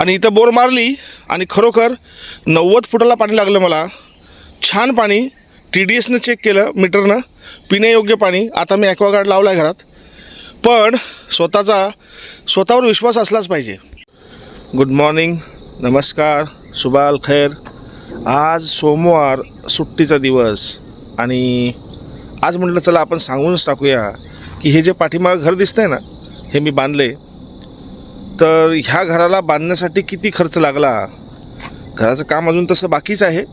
आणि इथं बोर मारली आणि खरोखर नव्वद फुटाला पाणी लागलं मला. छान पाणी टी डी एसनं चेक केलं मीटरनं. पिण्यायोग्य पाणी. आता मी ॲक्वागार्ड लावला आहे घरात. पण स्वतःचा स्वतःवर विश्वास असलाच पाहिजे. गुड मॉर्निंग नमस्कार. सुबाल खैर. आज सोमवार सुट्टीचा दिवस. आणि आज म्हटलं चला आपण सांगूनच टाकूया की हे जे पाठीमागं घर दिसतंय ना हे मी बांधले तर ह्या घराला बांधण्यासाठी किती खर्च लागला? घराचं काम अजून तसं बाकीच आहे.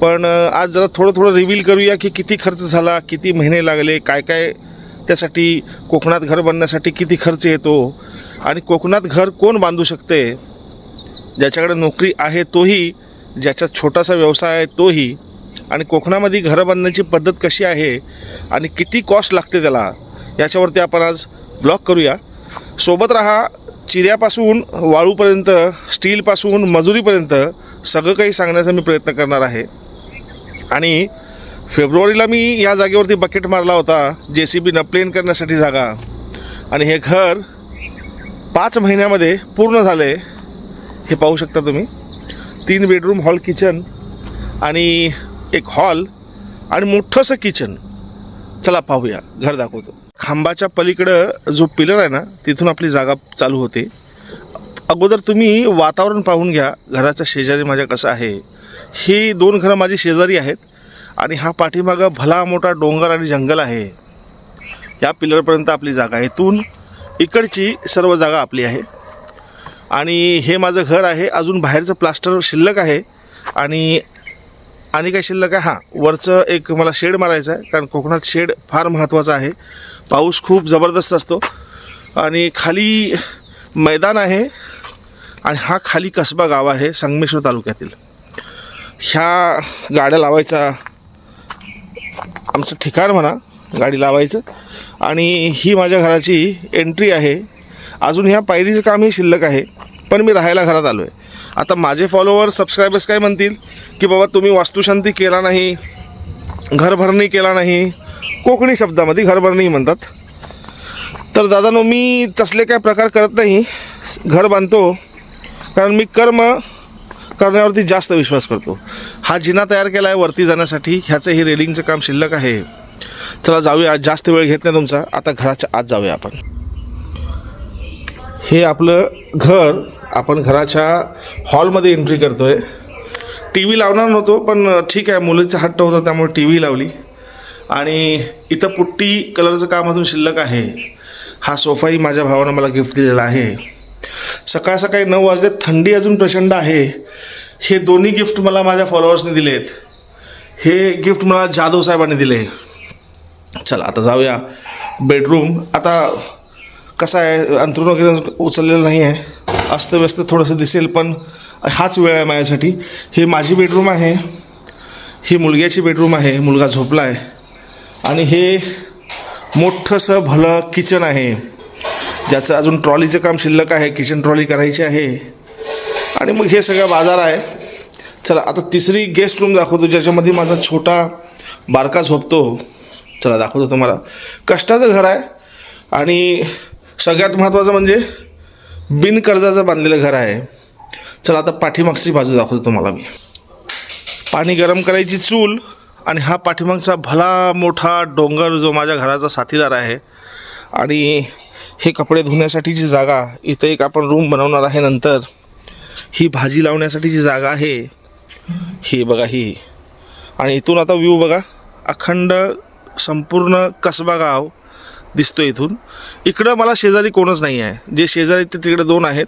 पण आज जरा थोडं थोडं रिव्हील करूया की किती खर्च झाला किती महिने लागले काय काय त्यासाठी कोकणात घर बांधण्यासाठी किती खर्च येतो आणि कोकणात घर कोण बांधू शकते? ज्याच्याकडे नोकरी आहे तोही ज्याच्यात छोटासा व्यवसाय आहे तोही आणि कोकणामध्ये घरं बांधण्याची पद्धत कशी आहे आणि किती कॉस्ट लागते त्याला याच्यावरती आपण आज ब्लॉग करूया. सोबत रहा चिऱ्यापासून वाळूपर्यंत स्टीलपासून मजुरीपर्यंत सगळं काही सांगण्याचा मी प्रयत्न करणार आहे. आणि फेब्रुवारीला मी या जागेवरती बकेट मारला होता जे सी बीनं प्लेन करण्यासाठी जागा. आणि हे घर पाच महिन्यामध्ये पूर्ण झालं आहे हे पाहू शकता तुम्ही. तीन बेडरूम हॉल किचन आणि एक हॉल आणि मोठंसं किचन. चला पाहूया घर दाखवतो. खांबाच्या पलीकडं जो पिलर आहे ना तिथून आपली जागा चालू होते. अगोदर तुम्ही वातावरण पाहून घ्या घराच्या शेजारी माझ्या कसं आहे. ही दोन घरं माझी शेजारी आहेत आणि हा पाठीमागं भला मोठा डोंगर आणि जंगल आहे. या पिलरपर्यंत आपली जागा आहे. इथून इकडची सर्व जागा आपली आहे. आणि हे माझं घर आहे. अजून बाहेरचं प्लास्टर शिल्लक आहे. आणि आणि काय शिल्लक आहे? हां वरचं एक मला शेड मारायचं आहे कारण कोकणात शेड फार महत्त्वाचं आहे. पाऊस खूप जबरदस्त असतो. आणि खाली मैदान आहे आणि हा खाली कसबा गाव आहे संगमेश्वर तालुक्यातील. ह्या गाड्या लावायचा आमचं ठिकाण म्हणा गाडी लावायचं. आणि ही माझ्या घराची एंट्री आहे. अजून ह्या पायरीचं कामही शिल्लक आहे पण मी राहायला घरात आलो आहे आता माझे फॉलोअर सबस्क्रायबर्स काय म्हणतील? की बाबा तुम्ही वास्तुशांती केला नाही घरभरणी केला नाही कोकणी शब्दामध्ये घरभरणी म्हणतात. तर दादानो मी तसले काय प्रकार करत नाही. घर बांधतो. कारण मी कर्म करण्यावरती जास्त विश्वास करतो. हा जिना तयार केला आहे वरती जाण्यासाठी. ह्याचं हे रेलिंगचं काम शिल्लक आहे. चला जाऊया. आज जास्त वेळ घेत नाही तुमचा. आता घराच्या आत जाऊया आपण. हे आपलं घर आपण घराच्या हॉलमध्ये एंट्री करतो आहे टी व्ही लावणार नव्हतो पण ठीक आहे. मुलीचा हट्ट होता त्यामुळे टी व्ही लावली. आणि इथं पुट्टी कलरचं काम अजून शिल्लक आहे. हा सोफाही माझ्या भावानं मला गिफ्ट दिलेला आहे. सकाळ सकाळी नऊ वाजले थंडी अजून प्रचंड आहे. हे दोन्ही गिफ्ट मला माझ्या फॉलोअर्सने दिलेत. हे गिफ्ट मला जाधव साहेबांनी दिले. चला आता जाऊया बेडरूम आता कसं आहे? अंतरून वगैरे उचललेलं नाही आहे. अस्तव्यस्त थोडंसं दिसेल पण हाच वेळ आहे माझ्यासाठी. हे माझी बेडरूम आहे. ही मुलग्याची बेडरूम आहे. मुलगा झोपला आहे आणि हे मोठंसं भलं किचन आहे ज्याचं अजून ट्रॉलीचं काम शिल्लक आहे किचन ट्रॉली करायची आहे. आणि मग हे सगळं बाजार आहे. चला आता तिसरी गेस्ट रूम दाखवतो ज्याच्यामध्ये माझा छोटा बारका झोपतो. चला दाखवतो तुम्हाला. कष्टाचं घर आहे. आणि सगळ्यात महत्त्वाचं म्हणजे बिन कर्जाचं बांधलेलं घर आहे. चला आता पाठीमागची बाजू दाखवतो तुम्हाला मी. पाणी गरम करायची चूल आणि हा पाठीमागचा भला मोठा डोंगर जो माझ्या घराचा साथीदार आहे आणि हे कपडे धुण्यासाठीची जागा इथं एक आपण रूम बनवणार आहे नंतर ही भाजी लावण्यासाठीची जागा आहे ही बघा ही. आणि इथून आता व्ह्यू बघा अखंड संपूर्ण कसबा गाव दिसतो इथून. इकडं मला शेजारी कोणच नाही आहे जे शेजारी ते तिकडे दोन आहेत.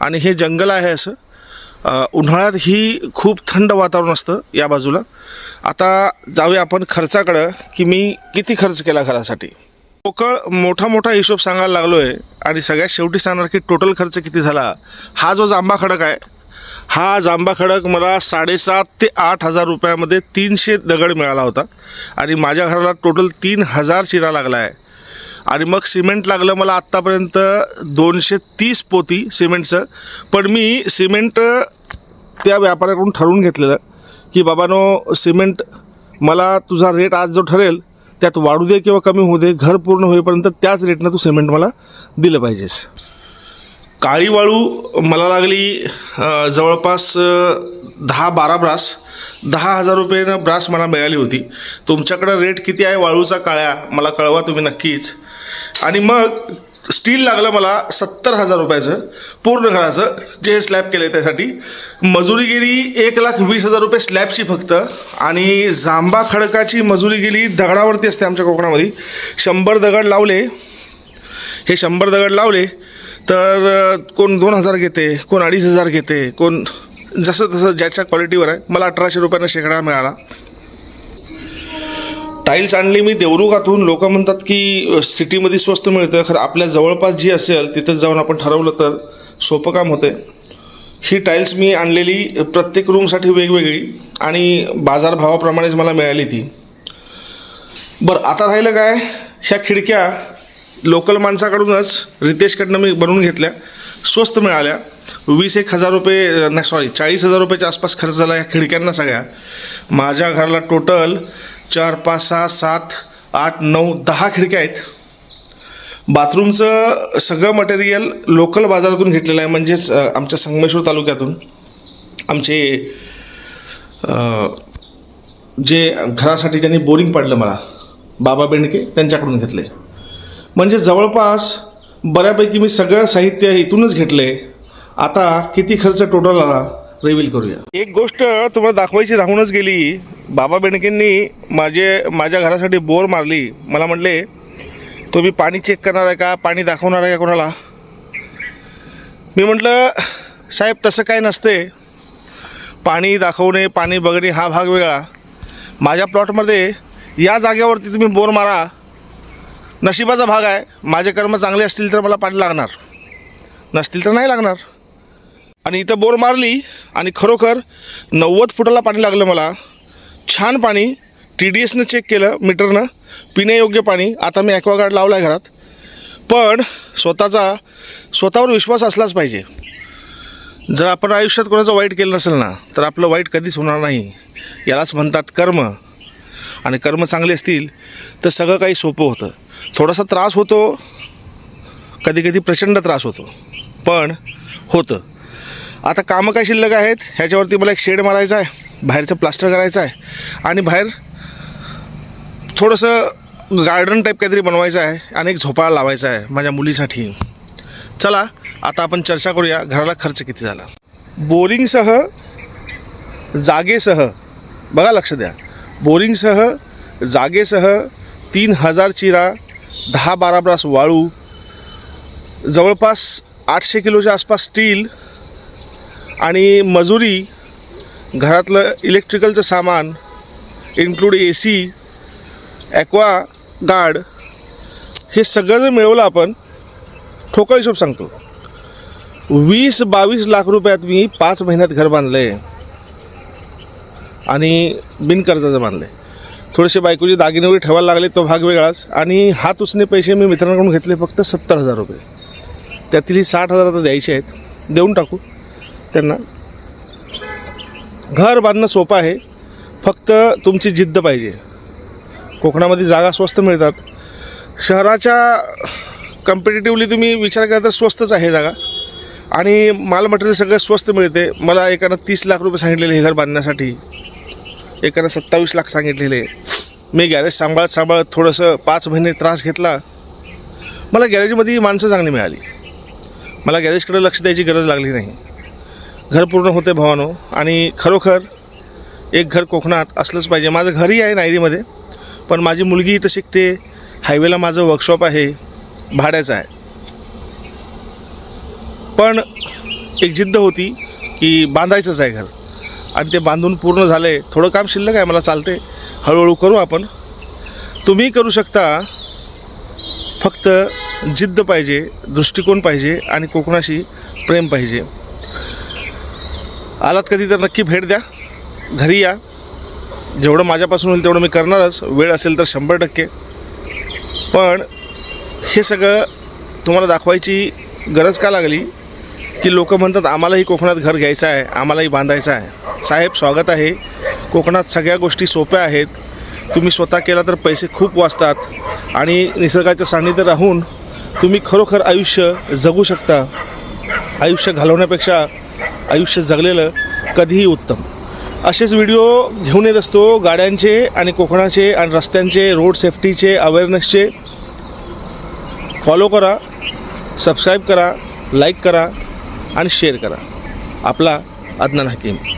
आणि हे जंगल आहे असं. उन्हाळ्यात ही खूप थंड वातावरण असतं या बाजूला. आता जाऊया आपण खर्चाकडं की मी किती खर्च केला घरासाठी? पोकळ मोठा मोठा हिशोब सांगायला लागलो आहे आणि सगळ्यात शेवटी सांगणार की टोटल खर्च किती झाला? हा जो जांबा खडक आहे हा जांबा खडक मला साडेसात ते आठ हजार रुपयामध्ये तीनशे दगड मिळाला होता. आणि माझ्या घराला टोटल तीन हजार चिरा लागला आहे. आणि मग सिमेंट लागलं मला आत्तापर्यंत दोनशे तीस पोती सिमेंटचं. पण मी सिमेंट त्या व्यापाऱ्याकडून ठरवून घेतलेलं की बाबानो सिमेंट मला तुझा रेट आज जो ठरेल त्यात वाढू दे किंवा कमी होऊ दे घर पूर्ण होईपर्यंत त्याच रेटनं तू सिमेंट मला दिलं पाहिजेस. काळी वाळू मला लागली जवळपास दहा बारा ब्रास. दहा हजार रुपयेनं ब्रास मला मिळाली होती. तुमच्याकडं रेट किती आहे? वाळूचा काळ्या. मला कळवा तुम्ही नक्कीच. आणि मग स्टील लागलं मला सत्तर हजार रुपयाचं पूर्ण घराचं जे स्लॅब केलं आहे त्यासाठी. मजुरी गेली एक लाख वीस हजार रुपये स्लॅबची फक्त. आणि जांबा खडकाची मजुरी गेली दगडावरती असते आमच्या कोकणामध्ये. शंभर दगड लावले. हे शंभर दगड लावले तर कोण दोन हजार घेते कोण अडीच हजार घेते कोण जसं तसं ज्याच्या क्वालिटीवर आहे मला अठराशे रुपयानं शेकडा मिळाला. टाईल्स आणली मी देवरुगातून लोक म्हणतात की सिटीमध्ये स्वस्त मिळतं. खरं आपल्या जवळपास जी असेल तिथं जाऊन आपण ठरवलं तर सोपं काम होतं ही टाईल्स मी आणलेली प्रत्येक रूमसाठी वेगवेगळी आणि बाजारभावाप्रमाणेच मला मिळाली ती. बरं आता राहिलं काय? ह्या खिडक्या लोकल माणसाकडूनच रितेशकडनं मी बनवून घेतल्या. स्वस्त मिळाल्या. वीस एक हजार रुपये नाही सॉरी चाळीस हजार रुपयाच्या आसपास खर्च झाला या खिडक्यांना सगळ्या. माझ्या घराला टोटल चार पाच सहा सात आठ नऊ दहा खिडक्या आहेत. बाथरूमचं सगळं मटेरियल लोकल बाजारातून घेतलेलं आहे म्हणजेच आमच्या संगमेश्वर तालुक्यातून. आमचे जे घरासाठी ज्यांनी बोरिंग पाडलं मला बाबा बेंडके त्यांच्याकडून घेतले. म्हणजे जवळपास बऱ्यापैकी मी सगळं साहित्य इथूनच घेतले आता किती खर्च टोटल आला रिव्हील करूया. एक गोष्ट तुम्हाला दाखवायची राहूनच गेली. बाबा बेणकेंनी माझे माझ्या घरासाठी बोर मारली. मला म्हटले तुम्ही पाणी चेक करणार आहे का? पाणी दाखवणार आहे का कोणाला? मी म्हटलं साहेब तसं काय नसते. पाणी दाखवणे पाणी बघणे हा भाग वेगळा. माझ्या प्लॉटमध्ये या जागेवरती तुम्ही बोर मारा. नशिबाचा भाग आहे. माझे कर्म चांगले असतील तर मला पाणी लागणार. नसतील तर नाही लागणार. आणि इथं बोर मारली आणि खरोखर नव्वद फुटाला पाणी लागलं मला. छान पाणी टी डी एसनं चेक केलं मीटरनं. पिण्यायोग्य पाणी. आता मी ॲक्वागार्ड लावला आहे घरात. पण स्वतःचा स्वतःवर विश्वास असलाच पाहिजे. जर आपण आयुष्यात कोणाचं वाईट केलं नसेल ना तर आपलं वाईट कधीच होणार नाही. यालाच म्हणतात कर्म. आणि कर्म चांगले असतील तर सगळं काही सोपं होतं. थोडासा त्रास होतो. कधी कधी प्रचंड त्रास होतो. पण होतं. आता कामं काय शिल्लक आहेत? ह्याच्यावरती मला एक शेड मारायचा आहे. बाहेरचं प्लास्टर करायचं आहे. आणि बाहेर थोडंसं गार्डन टाईप काहीतरी बनवायचं आहे आणि एक झोपाळा लावायचा आहे माझ्या मुलीसाठी. चला आता आपण चर्चा करूया. घराला खर्च किती झाला? बोरिंगसह जागेसह बघा लक्ष द्या. बोरिंगसह जागेसह तीन हजार चिरा दहा बारा ब्रास वाळू जवळपास आठशे किलोच्या आसपास स्टील आणि मजुरी घरातलं इलेक्ट्रिकलचं सामान include A C Aquaguard हे सगळं जर मिळवलं आपण ठोकळ हिशोब सांगतो. वीस बावीस लाख रुपयात मी पाच महिन्यात घर बांधलं आहे आणि बिनकर्जाचं बांधलं आहे थोडेसे बायकोचे दागिने वगैरे ठेवायला लागले तो भाग वेगळाच. आणि हात उसने पैसे मी मित्रांकडून घेतले फक्त सत्तर हजार रुपये. त्यातील ही साठ हजार आता द्यायचे आहेत. देऊन टाकू. त्यांना. घर बांधणं सोपं आहे फक्त तुमची जिद्द पाहिजे. कोकणामध्ये जागा स्वस्त मिळतात. शहराच्या कम्पिटेटिव्हली तुम्ही विचार केला तर स्वस्तच आहे जागा. आणि माल मटेरियल सगळं स्वस्त मिळते. मला एकानं तीस लाख रुपये सांगितलेले हे घर बांधण्यासाठी. एकानं सत्तावीस लाख सांगितलेले. मी गॅरेज सांभाळत सांभाळत थोडंसं पाच महिने त्रास घेतला. मला गॅरेजमध्ये माणसं चांगली मिळाली. मला गॅरेजकडे लक्ष द्यायची गरज लागली नाही. घर पूर्ण होते भावानो. आणि खरोखर एक घर कोकणात असलंच पाहिजे. माझं घरही आहे नायरीमध्ये पण माझी मुलगी इथं शिकते. हायवेला माझं वर्कशॉप आहे. भाड्याचं आहे. पण एक जिद्द होती की बांधायचंच आहे घर. आणि ते बांधून पूर्ण झालं. आहे थोडं काम शिल्लक आहे मला चालते हळूहळू करू आपण. तुम्ही करू शकता. फक्त जिद्द पाहिजे दृष्टिकोन पाहिजे आणि कोकणाशी प्रेम पाहिजे. आलात कधी तर नक्की भेट द्या. घरी या. जेवढं माझ्यापासून होईल तेवढं मी करणारच. वेळ असेल तर शंभर टक्के. पण हे सगळं तुम्हाला दाखवायची गरज का लागली? की लोक म्हणतात आम्हालाही कोकणात घर घ्यायचं आहे. आम्हालाही बांधायचं आहे. साहेब स्वागत आहे. कोकणात सगळ्या गोष्टी सोप्या आहेत. तुम्ही स्वतः केला तर पैसे खूप वाचतात. आणि निसर्गाच्या सान्निध्यात राहून तुम्ही खरोखर आयुष्य जगू शकता. आयुष्य घालवण्यापेक्षा आयुष्य जगलेलं कधीही उत्तम. असेच व्हिडिओ घेऊन येत असतो गाड्यांचे आणि कोकणाचे आणि रस्त्यांचे रोड सेफ्टीचे अवेअरनेसचे फॉलो करा सबस्क्राईब करा लाईक करा आणि शेअर करा. आपला अदनान हकीम.